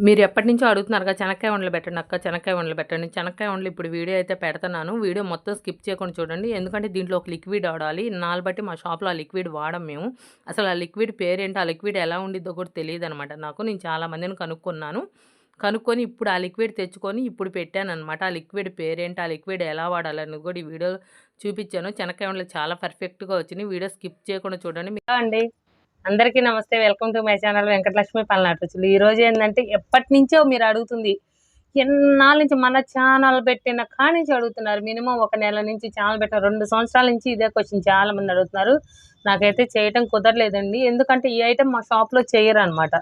మీరు ఎప్పటి నుంచో అడుగుతున్నారు కదా చెనక్కాయ వండలు పెట్టండి అక్క చెనక్కాయ వండలు పెట్టండి. చెనక్కాయ వండలు ఇప్పుడు వీడియో అయితే పెడుతున్నాను. వీడియో మొత్తం స్కిప్ చేయకుండా చూడండి. ఎందుకంటే దీంట్లో ఒక లిక్విడ్ వాడాలి. నాలు బట్టి మా షాప్లో ఆ లిక్విడ్ వాడం మేము. అసలు ఆ లిక్విడ్ పేరేంటి ఆ లిక్విడ్ ఎలా ఉండిద్దో కూడా తెలియదు అనమాట నాకు. నేను చాలా మందిని కనుక్కున్నాను. కనుక్కొని ఇప్పుడు ఆ లిక్విడ్ తెచ్చుకొని ఇప్పుడు పెట్టాను అనమాట ఆ లిక్విడ్ పేరేంటి ఆ లిక్విడ్ ఎలా వాడాలని కూడా ఈ వీడియో చూపించాను. చెనక్కాయ వండలు చాలా పర్ఫెక్ట్గా వచ్చినాయి. వీడియో స్కిప్ చేయకుండా చూడండి. మీ- అండి. అందరికీ నమస్తే. Welcome to my channel Venkatalakshmi Palnadu రుచులు. ఈరోజు ఏంటంటే ఎప్పటి నుంచో మీరు అడుగుతుంది ఎన్నాళ్ళ నుంచి మన ఛానల్ పెట్టిన కాడి నుంచి అడుగుతున్నారు? మినిమం ఒక నెల నుంచి ఛానల్ పెట్టిన రెండు సంవత్సరాల నుంచి ఇదే క్వశ్చన్ చాలా మంది అడుగుతున్నారు. నాకైతే చేయటం కుదరలేదండి. ఎందుకంటే ఈ ఐటెం మా షాప్లో చేయరు అనమాట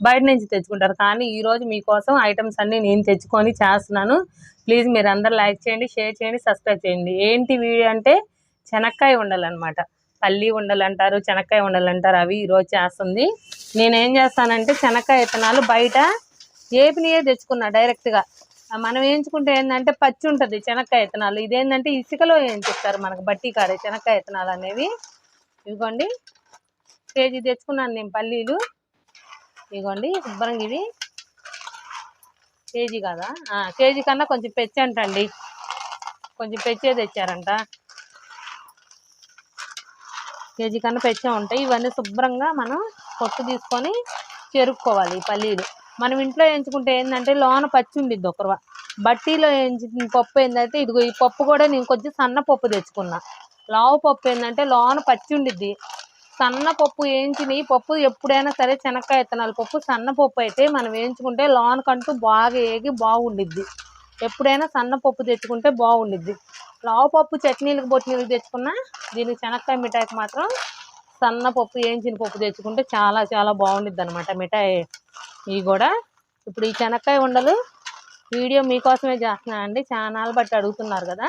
బయట నుంచి తెచ్చుకుంటారు. కానీ ఈరోజు మీకోసం ఐటమ్స్ అన్ని నేను తెచ్చుకొని చేస్తున్నాను. ప్లీజ్ మీరు అందరు లైక్ చేయండి షేర్ చేయండి సబ్స్క్రైబ్ చేయండి. ఏంటి వీడియో అంటే శనక్కాయ ఉండాలన్నమాట. పల్లి ఉండలు అంటారు శనక్కాయ ఉండలు అంటారు అవి ఈరోజు చేస్తుంది. నేను ఏం చేస్తానంటే శనక్కాయ విత్తనాలు బయట ఏపినియే తెచ్చుకున్నా డైరెక్ట్గా. మనం వేయించుకుంటే ఏంటంటే పచ్చి ఉంటుంది శనక్కాయ విత్తనాలు. ఇదేంటంటే ఇసుకలో వేయించిస్తారు మనకు బట్టి కాడే శనక్కాయ విత్తనాలు అనేవి. ఇదిగోండి కేజీ తెచ్చుకున్నాను నేను పల్లీలు. ఇదిగోండి శుభ్రంగా ఇవి. కేజీ కదా? కేజీ కన్నా కొంచెం పెచ్చంటండి కొంచెం పెచ్చే తెచ్చారంట. కేజీ కన్నా పెట్టే ఉంటాయి. ఇవన్నీ శుభ్రంగా మనం పొట్టు తీసుకొని చెరుక్కోవాలి ఈ పల్లీలు. మనం ఇంట్లో వేయించుకుంటే ఏంటంటే లోన పచ్చి ఉండిద్ది ఒకరు బట్టీలో వేయించిన పప్పు ఏంటంటే ఇదిగో ఈ పప్పు కూడా నేను కొంచెం సన్న పప్పు తెచ్చుకున్నా. లావు పప్పు ఏంటంటే లోన పచ్చి ఉండిద్ది. సన్న పప్పు వేయించిన పప్పు ఎప్పుడైనా సరే శనక్కాయ విత్తనాల పప్పు సన్న పప్పు అయితే మనం వేయించుకుంటే లోనకంటూ బాగా ఏగి బాగుండిద్ది. ఎప్పుడైనా సన్న పప్పు తెచ్చుకుంటే బాగుండిద్ది. లావుపప్పు చట్నీలకు బొట్నీలకు తెచ్చుకున్నా దీనికి శనక్కాయ మిఠాయికి మాత్రం సన్న పప్పు వేయించిన పప్పు తెచ్చుకుంటే చాలా చాలా బాగుండిద్ది అనమాట మిఠాయి. ఇవి కూడా ఇప్పుడు ఈ శనక్కాయ ఉండలు వీడియో మీకోసమే చేస్తున్నా అండి. ఛానల్ బట్టి అడుగుతున్నారు కదా.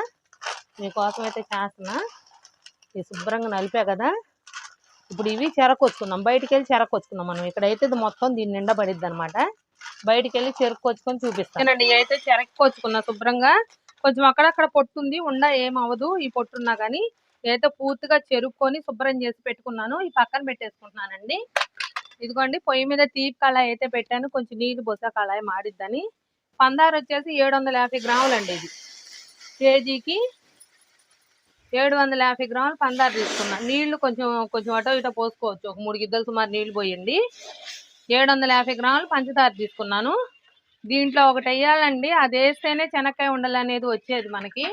మీకోసం అయితే చేస్తున్నా. ఇది శుభ్రంగా నలిపా కదా. ఇప్పుడు ఇవి చెరకొచ్చుకున్నాం బయటికి వెళ్ళి చెరకొచ్చుకున్నాం మనం. ఇక్కడైతే ఇది మొత్తం దీని నిండా పడిద్ది అనమాట బయటికి వెళ్ళి చెరుక్కొచ్చుకొని చూపిస్తానండి ఇవి అయితే చెరక్కొచ్చుకున్నా శుభ్రంగా కొంచెం అక్కడక్కడ పొట్టు ఉంది ఉండ ఏం అవ్వదు ఈ పొట్టు ఉన్నా కానీ ఏదో పూర్తిగా చెరుక్కొని శుభ్రం చేసి పెట్టుకున్నాను. ఈ పక్కన పెట్టేసుకుంటున్నానండి. ఇదిగోండి పొయ్యి మీద తీపి కళాయి అయితే పెట్టాను. కొంచెం నీళ్ళు బొస కళాయి మాడిద్దని. పందారు వచ్చేసి ఏడు వందల యాభై గ్రాములు అండి ఇది. కేజీకి ఏడు వందల యాభై గ్రాములు పందారు తీసుకున్నాను నీళ్ళు కొంచెం కొంచెం అటో ఇటో పోసుకోవచ్చు. ఒక మూడు గిద్దలు సుమారు నీళ్ళు పోయండి. ఏడు వందల యాభై గ్రాములు పంచదార తీసుకున్నాను. దీంట్లో ఒకటి వేయాలండి. అది వేస్తేనే శనక్కాయ ఉండలు అనేది వచ్చేది మనకి.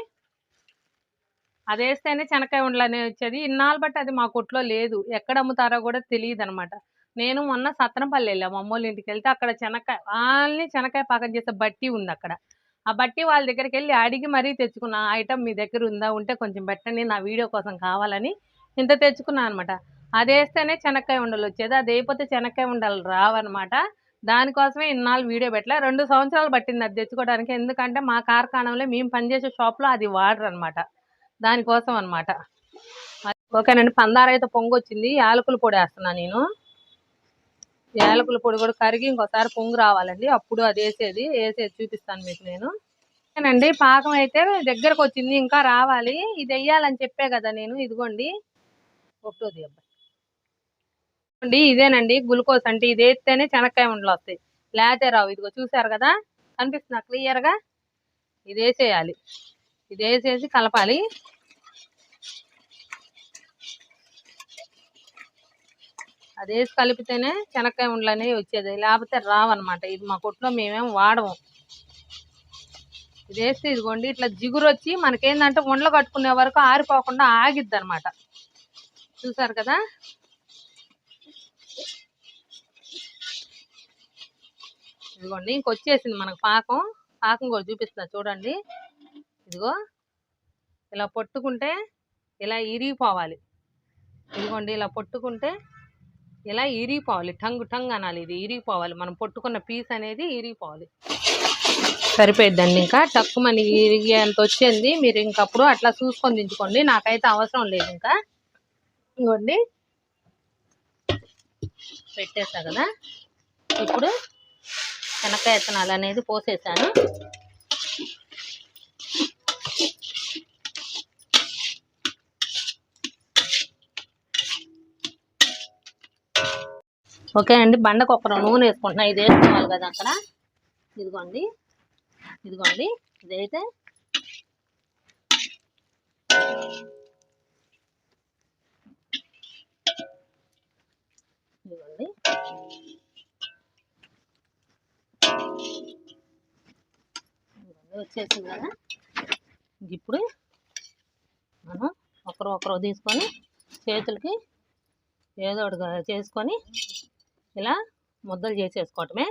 అది వేస్తేనే శనక్కాయ ఉండలు అనేది వచ్చేది. ఇన్నాళ్ళు బట్టి అది మా కొట్లో లేదు. ఎక్కడ అమ్ముతారో కూడా తెలియదు అనమాట నేను మొన్న సత్తనపల్లి వెళ్ళా. మా అమ్మోళ్ళ ఇంటికి వెళ్తే అక్కడ చెనక్కాయ వాళ్ళని చెనక్కాయ పాకం చేసే బట్టి ఉంది అక్కడ. ఆ బట్టి వాళ్ళ దగ్గరికి వెళ్ళి అడిగి మరీ తెచ్చుకున్న ఆ ఐటమ్ మీ దగ్గర ఉందా? ఉంటే కొంచెం పెట్టండి. నా వీడియో కోసం కావాలని ఇంత తెచ్చుకున్నాను అనమాట. అది వేస్తేనే శనక్కాయ ఉండలు వచ్చేది. అది అయిపోతే చెనక్కాయ ఉండలు రావన్నమాట దానికోసమే ఇన్నాళ్ళు వీడియో పెట్టలే. రెండు సంవత్సరాలు పట్టింది అది తెచ్చుకోవడానికి. ఎందుకంటే మా కార్ఖానంలో మేము పనిచేసే షాప్లో అది వాడరు అనమాట దానికోసం అనమాట ఓకేనండి పందార అయితే పొంగు వచ్చింది యాలకుల పొడి వేస్తున్నా నేను. యాలకుల పొడి కూడా కరిగి ఇంకోసారి పొంగు రావాలండి. అప్పుడు అది వేసేది. వేసేది చూపిస్తాను మీకు నేను. ఓకేనండి పాకం అయితే దగ్గరకు వచ్చింది ఇంకా రావాలి. ఇది వెయ్యాలని చెప్పే కదా నేను. ఇదిగోండి. ఒకటోది అబ్బాయి. ఇదిగోండి, ఇదేనండి గ్లూకోజ్ అంటే ఇది వేస్తేనే శనక్కాయ ఉండలు వస్తాయి. లేతే రావు. ఇదిగో చూసారు కదా? కనిపిస్తున్నా క్లియర్గా ఇది వేసేయాలి ఇది వేసేసి కలపాలి. అది వేసి కలిపితేనే శనక్కాయ ఉండలు అనేవి వచ్చేది. లేకపోతే రావన్నమాట. ఇది మా కొట్లో మేమేం వాడము. ఇది వేస్తే ఇదిగోండి ఇట్లా జిగురు వచ్చి మనకేందంటే ఉండలు కట్టుకునే వరకు ఆరిపోకుండా ఆగిద్ది అనమాట చూసారు కదా? ఇదిగోండి ఇంకొచ్చేసింది మనకు పాకం. పాకం కూడా చూపిస్తున్నా చూడండి. ఇదిగో ఇలా పట్టుకుంటే ఇలా ఇరిగిపోవాలి. ఇదిగోండి ఇలా పట్టుకుంటే ఇలా ఇరిగిపోవాలి. టంగు టంగ్ అనాలి ఇది ఇరిగిపోవాలి. మనం పట్టుకున్న పీస్ అనేది ఇరిగిపోవాలి. సరిపోయిద్దండి ఇంకా. టక్కుమని ఇరిగేంత వచ్చింది. మీరు ఇంకప్పుడు అట్లా చూసుకొని దించుకోండి. నాకైతే అవసరం లేదు ఇంకా. ఇదిగోండి. పెట్టేస్తా కదా. ఇప్పుడు శనక్కాయ విత్తనాలు అనేది పోసేసాను. ఓకే అండి బండకు ఒక నూనె వేసుకుంటున్నా. ఇది వేసుకోవాలి కదా అక్కడ. ఇదిగోండి ఇదిగోండి ఇదైతే ఇదిగోండి. వచ్చేసింది కదా. ఇప్పుడు మనం ఒకరు ఒకరు తీసుకొని చేతులకి ఏదో ఒకటి చేసుకొని ఇలా ముద్దలు చేసేసుకోవటమే.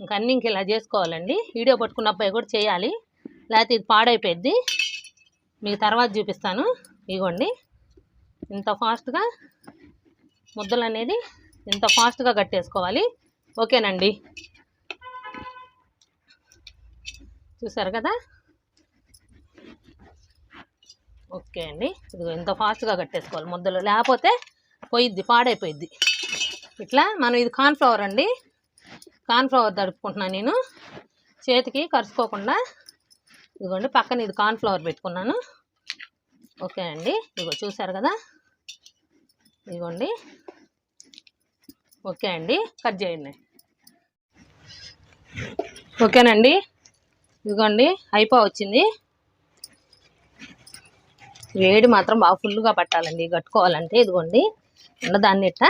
ఇంక అన్నీ ఇంక ఇలా చేసుకోవాలండి. వీడియో పట్టుకున్న అబ్బాయి కూడా చేయాలి. లేకపోతే ఇది పాడైపోయింది మీకు తర్వాత చూపిస్తాను. ఇగోండి. ఇంత ఫాస్ట్గా ముద్దలు అనేది ఇంత ఫాస్ట్గా కట్టేసుకోవాలి. ఓకేనండి. చూసారు కదా? ఓకే అండి. ఇదిగో ఇంత ఫాస్ట్గా కట్టేసుకోవాలి ముద్దలు. లేకపోతే పోయిద్ది పాడైపోయిద్ది. ఇట్లా మనం ఇది కార్న్ఫ్లవర్ అండి. కార్న్ఫ్లవర్ తడుపుకుంటున్నాను నేను. చేతికి కరుచుకోకుండా ఇదిగోండి పక్కన ఇది కార్న్ఫ్లవర్ పెట్టుకున్నాను. ఓకే అండి. ఇదిగో చూసారు కదా? ఇదిగోండి. ఓకే అండి. కట్ చేయండి. ఓకేనండి. ఇదిగోండి అయిపో వచ్చింది. వేడి మాత్రం బాగా ఫుల్గా పట్టాలండి కట్టుకోవాలంటే. ఇదిగోండి దాన్ని ఇట్లా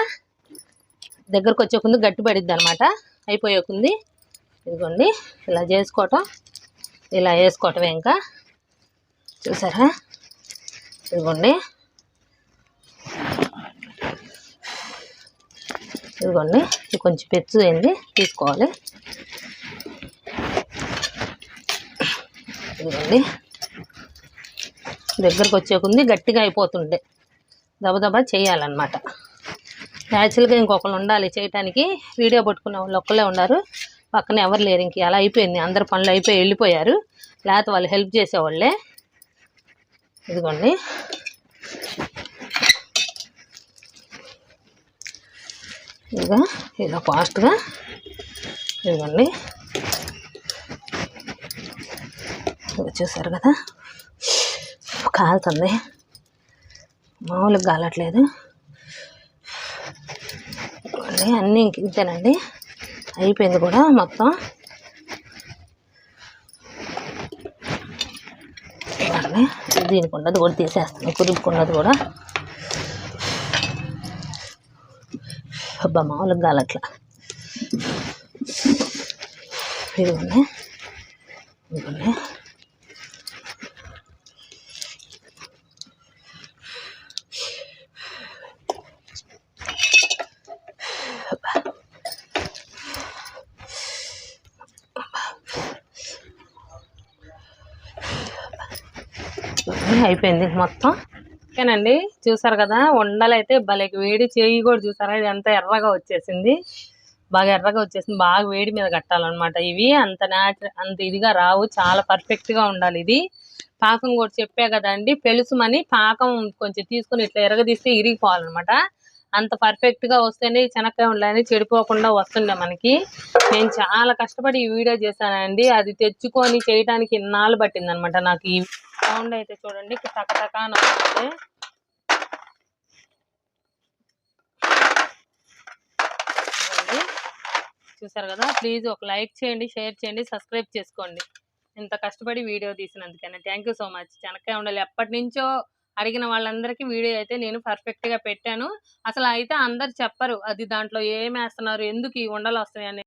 దగ్గరకు వచ్చే కొంది గట్టి పడిద్ది అనమాట అయిపోయేకుంది ఇదిగోండి ఇలా చేసుకోవటం ఇలా వేసుకోవటమే ఇంకా. చూసారా? ఇదిగోండి. ఇదిగోండి కొంచెం పెచ్చు అయింది తీసుకోవాలి. చూడండి దగ్గరకు వచ్చే కొంది గట్టిగా అయిపోతుండే. దబదబా చేయాలన్నమాట. యాక్చువల్గా ఇంకొకరు ఉండాలి చేయటానికి వీడియో పట్టుకునే వాళ్ళు ఒక్కలే ఉన్నారు. పక్కన ఎవరు లేరు ఇంక అలా అయిపోయింది. అందరు పనులు అయిపోయి వెళ్ళిపోయారు. లేకపోతే వాళ్ళు హెల్ప్ చేసేవాళ్ళే. ఇదిగోండి. ఇదిగా ఇలా ఫాస్ట్గా. ఇదిగోండి ఇది చూసారు కదా? కాలుతుంది. మామూలుగా కాలట్లేదు. అన్నీ ఇంక ఇంతేనండి అయిపోయింది కూడా మొత్తం. దీనికి ఉన్నది కూడా తీసేస్తాను కురుపుకున్నది కూడా. అబ్బా మామూలుగా కాలట్లా. ఇది ఇదిగోండి. అయిపోయింది మొత్తం. ఓకేనండి చూసారు కదా ఉండలైతే భలే వేడి చేయి కూడా చూసారా ఇది అంతా ఎర్రగా వచ్చేసింది. బాగా ఎర్రగా వచ్చేసింది బాగా వేడి మీద కట్టాలన్నమాట. ఇవి అంత న్యాచురల్ అంత ఇదిగా రావు చాలా పర్ఫెక్ట్గా ఉండాలి ఇది. పాకం కూడా చెప్పే కదండి పెలుసుమని పాకం కొంచెం తీసుకుని ఇట్లా ఎరగదీస్తే ఇరిగిపోవాలన్నమాట. అంత పర్ఫెక్ట్గా వస్తేనే ఈ చెనక్కాయ ఉండని చెడిపోకుండా వస్తుండే మనకి. నేను చాలా కష్టపడి ఈ వీడియో చేశానండి. అది తెచ్చుకొని చేయడానికి ఇన్నాళ్ళు పట్టింది అనమాట నాకు ఈ సౌండ్ అయితే చూడండి. టక అని వస్తుంది. చూసారు కదా? ప్లీజ్ ఒక లైక్ చేయండి షేర్ చేయండి సబ్స్క్రైబ్ చేసుకోండి. ఇంత కష్టపడి వీడియో తీసినందుకైనా. థ్యాంక్ యూ సో మచ్ చెనక్కాయ ఉండాలి ఎప్పటి నుంచో అడిగిన వాళ్ళందరికీ వీడియో అయితే నేను పర్ఫెక్ట్గా పెట్టాను. అసలు అయితే అందరు చెప్పరు అది దాంట్లో ఏం వేస్తున్నారు ఎందుకు ఈ ఉండలు వస్తాయని